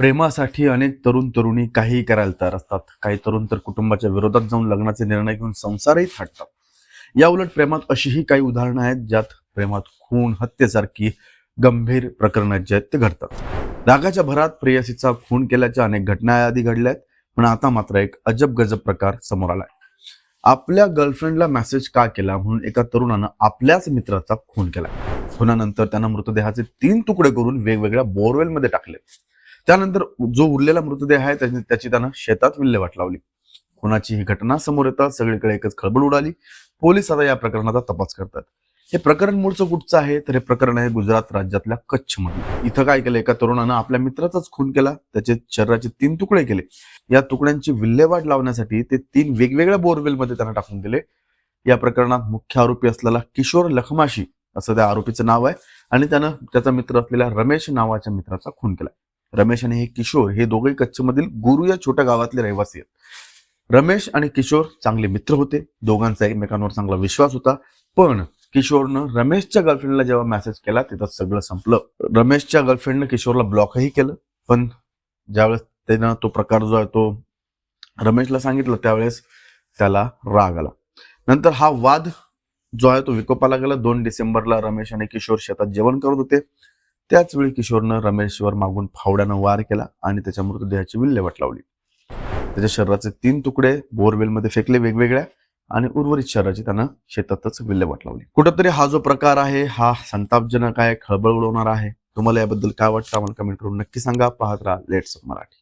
प्रेमासाठी अनेक तरुण तरुणी काहीही करायला तयार असतात. काही तरुण तर कुटुंबाच्या विरोधात जाऊन लग्नाचे निर्णय घेऊन संसारही थाटतात. या उलट प्रेमात अशीही काही उदाहरणं आहेत ज्यात प्रेमात खून हत्येसारखी गंभीर प्रकरणं जे आहेत ते घडतात. रागाच्या भरात प्रेयसीचा खून केल्याच्या अनेक घटना आधी घडल्या आहेत पण आता मात्र एक अजब गजब प्रकार समोर आलाय. आपल्या गर्लफ्रेंडला मेसेज का केला म्हणून एका तरुणानं आपल्याच मित्राचा खून केला खुनानंतर त्यानं मृतदेहाचे तीन तुकडे करून वेगवेगळ्या बोरवेलमध्ये टाकले. त्यानंतर जो उरलेला मृतदेह आहे त्याची त्याची त्यानं शेतात विल्हेवाट लावली. खुनाची ही घटना समोर येतात सगळीकडे एकच खळबळ उडाली. पोलीस आता या प्रकरणाचा तपास करतात. हे प्रकरण मूळचं कुठचं आहे? तर हे प्रकरण आहे गुजरात राज्यातल्या कच्छमध्ये इथं काय केलं? एका तरुणानं आपल्या मित्राचाच खून केला. त्याचे शरीराचे तीन तुकडे केले. या तुकड्यांची विल्हेवाट लावण्यासाठी ते तीन वेगवेगळ्या बोरवेलमध्ये त्यांना टाकून दिले. या प्रकरणात मुख्य आरोपी असलेला किशोर लखमाशी असं त्या आरोपीचं नाव आहे. आणि त्यानं त्याचा मित्र असलेल्या रमेश नावाच्या मित्राचा खून केला. रमेश आणि हे किशोर हे दोघेही कच्छमधील गुरु या छोट्या गावातले रहिवासी आहेत. रमेश आणि किशोर चांगले मित्र होते. दोघांचा एकमेकांवर चांगला विश्वास होता. पण किशोरनं रमेशच्या गर्लफ्रेंडला जेव्हा मेसेज केला तेव्हा सगळं संपलं. रमेशच्या गर्लफ्रेंडनं किशोरला ब्लॉकही केलं. पण ज्यावेळेस त्यानं तो प्रकार जो आहे तो रमेशला सांगितलं त्यावेळेस त्याला राग आला. नंतर हा वाद जो आहे तो विकोपाला गेला. दोन डिसेंबरला रमेश आणि किशोर शेतात जेवण करत होते. त्याच वेळी किशोरनं रमेशवर मागून फावड्यानं वार केला आणि त्याच्या मृतदेहाची विल्हेवाट लावली. त्याच्या शरीराचे तीन तुकडे बोरवेलमध्ये फेकले वेगवेगळ्या आणि उर्वरित शरीराची त्यानं शेतातच विल्हेवाट लावली. कुठंतरी हा जो प्रकार आहे हा संतापजनक आहे खळबळ उडवणारा आहे. तुम्हाला याबद्दल काय वाटतं? आम्हाला कमेंट करून नक्की सांगा. पाहत राहा लेट्स मराठी.